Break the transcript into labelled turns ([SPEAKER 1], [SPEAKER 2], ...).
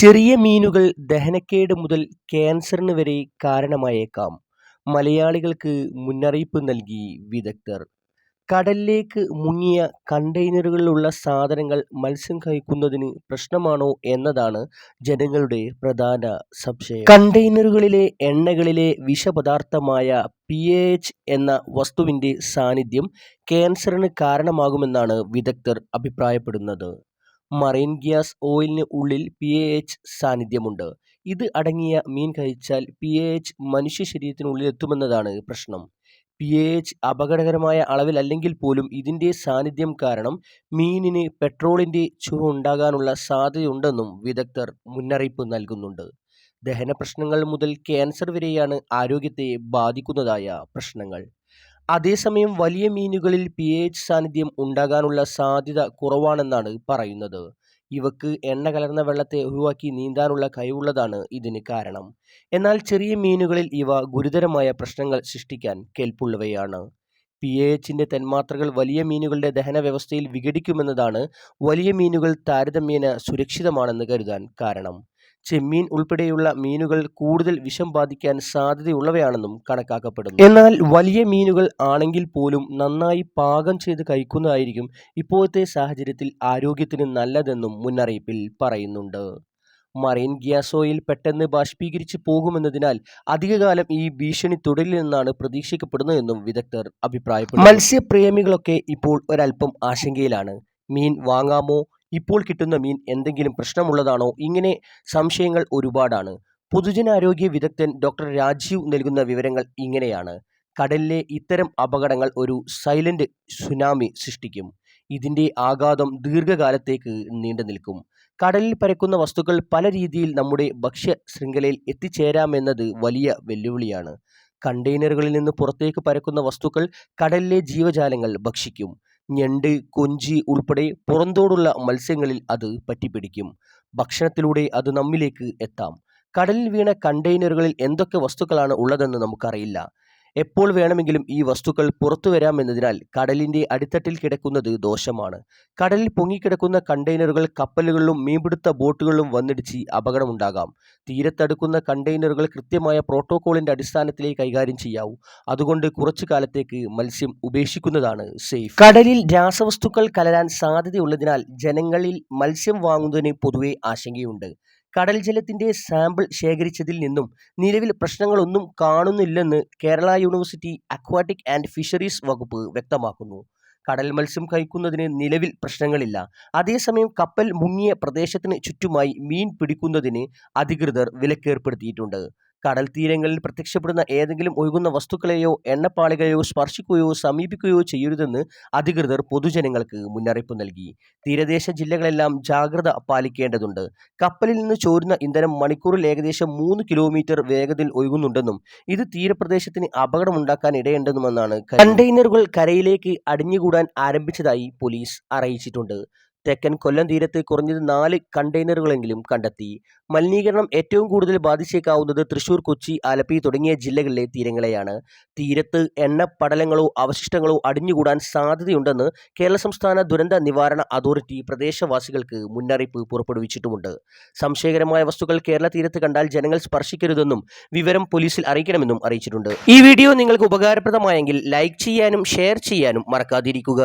[SPEAKER 1] ചെറിയ മീനുകൾ ദഹനക്കേട് മുതൽ ക്യാൻസറിന് വരെ കാരണമായേക്കാം. മലയാളികൾക്ക് മുന്നറിയിപ്പ് നൽകി വിദഗ്ധർ. കടലിലേക്ക് മുങ്ങിയ കണ്ടെയ്നറുകളിലുള്ള സാധനങ്ങൾ മത്സ്യം കഴിക്കുന്നതിന് പ്രശ്നമാണോ എന്നതാണ് ജനങ്ങളുടെ പ്രധാന സംശയം. കണ്ടെയ്നറുകളിലെ എണ്ണകളിലെ വിഷപദാർത്ഥമായ പി എച്ച് എന്ന വസ്തുവിന്റെ സാന്നിധ്യം ക്യാൻസറിന് കാരണമാകുമെന്നാണ് വിദഗ്ധർ അഭിപ്രായപ്പെടുന്നത്. മറൈൻ ഗ്യാസ് ഓയിലിന് ഉള്ളിൽ പി എ എച്ച് സാന്നിധ്യമുണ്ട്. ഇത് അടങ്ങിയ മീൻ കഴിച്ചാൽ പി എ എച്ച് മനുഷ്യ ശരീരത്തിനുള്ളിൽ എത്തുമെന്നതാണ് പ്രശ്നം. പി എ എച്ച് അപകടകരമായ അളവിലല്ലെങ്കിൽ പോലും ഇതിന്റെ സാന്നിധ്യം കാരണം മീനിന് പെട്രോളിന്റെ ചുവ ഉണ്ടാകാനുള്ള സാധ്യതയുണ്ടെന്നും വിദഗ്ധർ മുന്നറിയിപ്പ് നൽകുന്നുണ്ട്. ദഹന പ്രശ്നങ്ങൾ മുതൽ ക്യാൻസർ വരെയാണ് ആരോഗ്യത്തെ ബാധിക്കുന്നതായ പ്രശ്നങ്ങൾ. അതേസമയം വലിയ മീനുകളിൽ പി എച്ച് സാന്നിധ്യം ഉണ്ടാകാനുള്ള സാധ്യത കുറവാണെന്നാണ് പറയുന്നത്. ഇവക്ക് എണ്ണ കലർന്ന വെള്ളത്തെ ഒഴിവാക്കി നീന്താനുള്ള കഴിവുള്ളതാണ് ഇതിന് കാരണം. എന്നാൽ ചെറിയ മീനുകളിൽ ഇവ ഗുരുതരമായ പ്രശ്നങ്ങൾ സൃഷ്ടിക്കാൻ കെൽപ്പുള്ളവയാണ്. പി എച്ചിന്റെ തന്മാത്രകൾ വലിയ മീനുകളുടെ ദഹന വ്യവസ്ഥയിൽ വിഘടിക്കുമെന്നതാണ് വലിയ മീനുകൾ താരതമ്യേന സുരക്ഷിതമാണെന്ന് കരുതാൻ കാരണം. ചെമ്മീൻ ഉൾപ്പെടെയുള്ള മീനുകൾ കൂടുതൽ വിഷം ബാധിക്കാൻ സാധ്യതയുള്ളവയാണെന്നും കണക്കാക്കപ്പെടുന്നു. എന്നാൽ വലിയ മീനുകൾ ആണെങ്കിൽ പോലും നന്നായി പാകം ചെയ്ത് കഴിക്കുന്നതായിരിക്കും ഇപ്പോഴത്തെ സാഹചര്യത്തിൽ ആരോഗ്യത്തിന് നല്ലതെന്നും മുന്നറിയിപ്പിൽ പറയുന്നുണ്ട്. മറൈൻ ഗ്യാസ് ഓയിൽ പെട്ടെന്ന് ബാഷ്പീകരിച്ച് പോകുമെന്നതിനാൽ അധികകാലം ഈ ഭീഷണി തുടരില്ലെന്നാണ് പ്രതീക്ഷിക്കപ്പെടുന്നതെന്നും വിദഗ്ധർ അഭിപ്രായപ്പെട്ടു മത്സ്യപ്രേമികളൊക്കെ ഇപ്പോൾ ഒരല്പം ആശങ്കയിലാണ്. മീൻ വാങ്ങാമോ ഇപ്പോൾ കിട്ടുന്ന മീൻ എന്തെങ്കിലും പ്രശ്നമുള്ളതാണോ? ഇങ്ങനെ സംശയങ്ങൾ ഒരുപാടാണ്. പൊതുജനാരോഗ്യ വിദഗ്ധൻ ഡോക്ടർ രാജീവ് നൽകുന്ന വിവരങ്ങൾ ഇങ്ങനെയാണ്. കടലിലെ ഇത്തരം അപകടങ്ങൾ ഒരു സൈലന്റ് സുനാമി സൃഷ്ടിക്കും. ഇതിന്റെ ആഘാതം ദീർഘകാലത്തേക്ക് നീണ്ടു നിൽക്കും. കടലിൽ പരക്കുന്ന വസ്തുക്കൾ പല രീതിയിൽ നമ്മുടെ ഭക്ഷ്യ ശൃംഖലയിൽ എത്തിച്ചേരാമെന്നത് വലിയ വെല്ലുവിളിയാണ്. കണ്ടെയ്നറുകളിൽ നിന്ന് പുറത്തേക്ക് പരക്കുന്ന വസ്തുക്കൾ കടലിലെ ജീവജാലങ്ങൾ ഭക്ഷിക്കും. ഞണ്ട് കൊഞ്ചി ഉൾപ്പെടെ പുറന്തോടുള്ള മത്സ്യങ്ങളിൽ അത് പറ്റിപ്പിടിക്കും. ഭക്ഷണത്തിലൂടെ അത് നമ്മിലേക്ക് എത്താം. കടലിൽ വീണ കണ്ടെയ്നറുകളിൽ എന്തൊക്കെ വസ്തുക്കളാണ് ഉള്ളതെന്ന് നമുക്കറിയില്ല. എപ്പോൾ വേണമെങ്കിലും ഈ വസ്തുക്കൾ പുറത്തു വരാമെന്നതിനാൽ കടലിന്റെ അടിത്തട്ടിൽ കിടക്കുന്നത് ദോഷമാണ്. കടലിൽ പൊങ്ങിക്കിടക്കുന്ന കണ്ടെയ്നറുകൾ കപ്പലുകളിലും മീൻപിടുത്ത ബോട്ടുകളിലും വന്നിടിച്ച് അപകടമുണ്ടാകാം. തീരത്തടുക്കുന്ന കണ്ടെയ്നറുകൾ കൃത്യമായ പ്രോട്ടോകോളിന്റെ അടിസ്ഥാനത്തിലേ കൈകാര്യം ചെയ്യാവൂ. അതുകൊണ്ട് കുറച്ചു കാലത്തേക്ക് മത്സ്യം ഉപേക്ഷിക്കുന്നതാണ് സേഫ്. കടലിൽ രാസവസ്തുക്കൾ കലരാൻ സാധ്യതയുള്ളതിനാൽ ജനങ്ങളിൽ മത്സ്യം വാങ്ങുന്നതിന് പൊതുവെ ആശങ്കയുണ്ട്. കടൽ ജലത്തിന്റെ സാമ്പിൾ ശേഖരിച്ചതിൽ നിന്നും നിലവിൽ പ്രശ്നങ്ങളൊന്നും കാണുന്നില്ലെന്ന് Kerala university aquatic and fisheries വകുപ്പ് വ്യക്തമാക്കുന്നു. കടൽ മത്സ്യം കഴിക്കുന്നതിന് നിലവിൽ പ്രശ്നങ്ങളില്ല. അതേസമയം കപ്പൽ മുങ്ങിയ പ്രദേശത്തിന് ചുറ്റുമായി മീൻ പിടിക്കുന്നതിന് അധികൃതർ വിലക്കേർപ്പെടുത്തിയിട്ടുണ്ട്. കടൽ തീരങ്ങളിൽ പ്രത്യക്ഷപ്പെടുന്ന ഏതെങ്കിലും ഒഴുകുന്ന വസ്തുക്കളെയോ എണ്ണപ്പാളികളെയോ സ്പർശിക്കുകയോ സമീപിക്കുകയോ ചെയ്യരുതെന്ന് അധികൃതർ പൊതുജനങ്ങൾക്ക് മുന്നറിയിപ്പ് നൽകി. തീരദേശ ജില്ലകളെല്ലാം ജാഗ്രത പാലിക്കേണ്ടതുണ്ട്. കപ്പലിൽ നിന്ന് ചോരുന്ന ഇന്ധനം മണിക്കൂറിൽ ഏകദേശം മൂന്ന് കിലോമീറ്റർ വേഗതയിൽ ഒഴുകുന്നുണ്ടെന്നും ഇത് തീരപ്രദേശത്തിന് അപകടമുണ്ടാക്കാൻ ഇടയുണ്ടെന്നുമെന്നാണ് കണ്ടെയ്നറുകൾ കരയിലേക്ക് അടിഞ്ഞുകൂടാൻ ആരംഭിച്ചതായി പോലീസ് അറിയിച്ചിട്ടുണ്ട്. തെക്കൻ കൊല്ലം തീരത്ത് കുറഞ്ഞത് നാല് കണ്ടെയ്നറുകളെങ്കിലും കണ്ടെത്തി. മലിനീകരണം ഏറ്റവും കൂടുതൽ ബാധിച്ചേക്കാവുന്നത് തൃശൂർ കൊച്ചി ആലപ്പി തുടങ്ങിയ ജില്ലകളിലെ തീരങ്ങളെയാണ്. തീരത്ത് എണ്ണപ്പടലങ്ങളോ അവശിഷ്ടങ്ങളോ അടിഞ്ഞുകൂടാൻ സാധ്യതയുണ്ടെന്ന് കേരള സംസ്ഥാന ദുരന്ത നിവാരണ അതോറിറ്റി പ്രദേശവാസികൾക്ക് മുന്നറിയിപ്പ് പുറപ്പെടുവിച്ചിട്ടുമുണ്ട്. സംശയകരമായ വസ്തുക്കൾ കേരള തീരത്ത് കണ്ടാൽ ജനങ്ങൾ സ്പർശിക്കരുതെന്നും വിവരം പോലീസിൽ അറിയിക്കണമെന്നും അറിയിച്ചിട്ടുണ്ട്. ഈ വീഡിയോ നിങ്ങൾക്ക് ഉപകാരപ്രദമായെങ്കിൽ ലൈക്ക് ചെയ്യാനും ഷെയർ ചെയ്യാനും മറക്കാതിരിക്കുക.